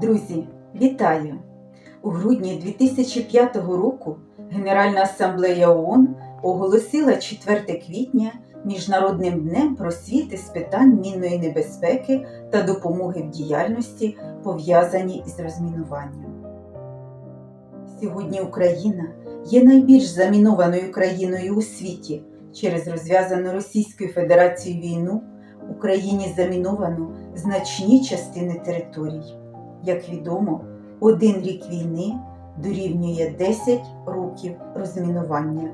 Друзі, вітаю! У грудні 2005 року Генеральна асамблея ООН оголосила 4 квітня Міжнародним днем просвіти з питань мінної небезпеки та допомоги в діяльності, пов'язані із розмінуванням. Сьогодні Україна є найбільш замінованою країною у світі. Через розв'язану Російською Федерацією війну Україні заміновано значні частини територій. Як відомо, один рік війни дорівнює 10 років розмінування.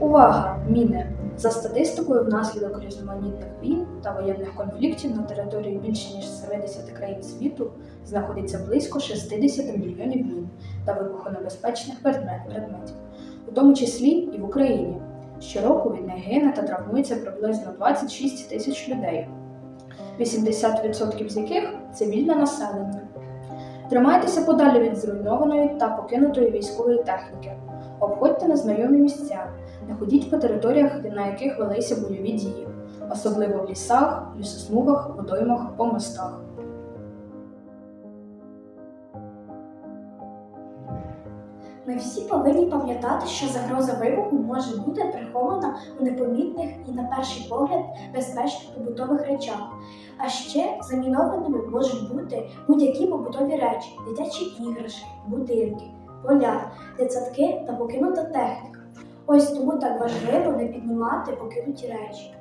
Увага! Міни! За статистикою, внаслідок різноманітних війн та воєнних конфліктів на території більше ніж 70 країн світу знаходиться близько 60 мільйонів мін та вибухонебезпечних предметів, у тому числі і в Україні. Щороку від них гине та травмується приблизно 26 тисяч людей, 80% з яких цивільне населення. Тримайтеся подалі від зруйнованої та покинутої військової техніки. Обходьте незнайомі місця, не ходіть по територіях, на яких велися бойові дії, особливо в лісах, лісосмугах, водоймах, по мостах. Ми всі повинні пам'ятати, що загроза вибуху може бути прихована у непомітних і, на перший погляд, безпечних побутових речах. А ще замінованими можуть бути будь-які побутові речі, дитячі іграшки, будинки, поля, дитсадки та покинута техніка. Ось тому так важливо не піднімати покинуті речі.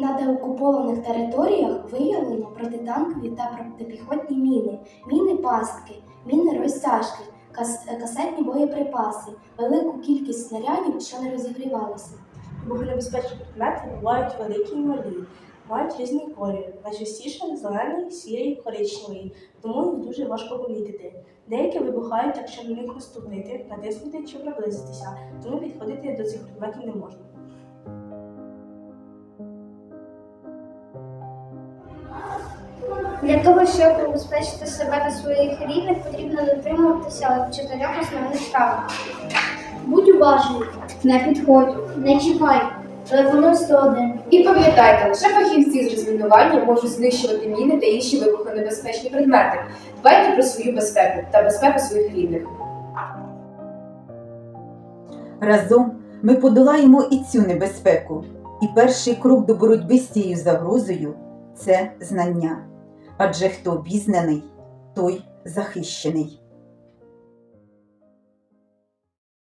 На деокупованих територіях виявлено протитанкові та протипіхотні міни, міни пастки, міни розтяжки, кас- касетні боєприпаси, велику кількість снарядів, що не розігрівалися. Вогнебезпечні предмети бувають великі і малі, мають різний колір, найчастіше зелений, сірий, коричневий, тому їх дуже важко помітити. Деякі вибухають, якщо на них наступити, натиснути чи приблизитися, тому підходити до цих предметів не можна. Для того, щоб убезпечити себе та своїх рідних, потрібно дотримуватися чотирьох основних правил. Будь уважний, Не підходь, не чіпай, телефонуй 101. І пам'ятайте, лише фахівці з розмінування можуть знищувати міни та інші вибухонебезпечні предмети. Дбайте про свою безпеку та безпеку своїх рідних. Разом ми подолаємо і цю небезпеку. І перший крок до боротьби з цією загрозою це знання. Адже хто обізнаний, той захищений.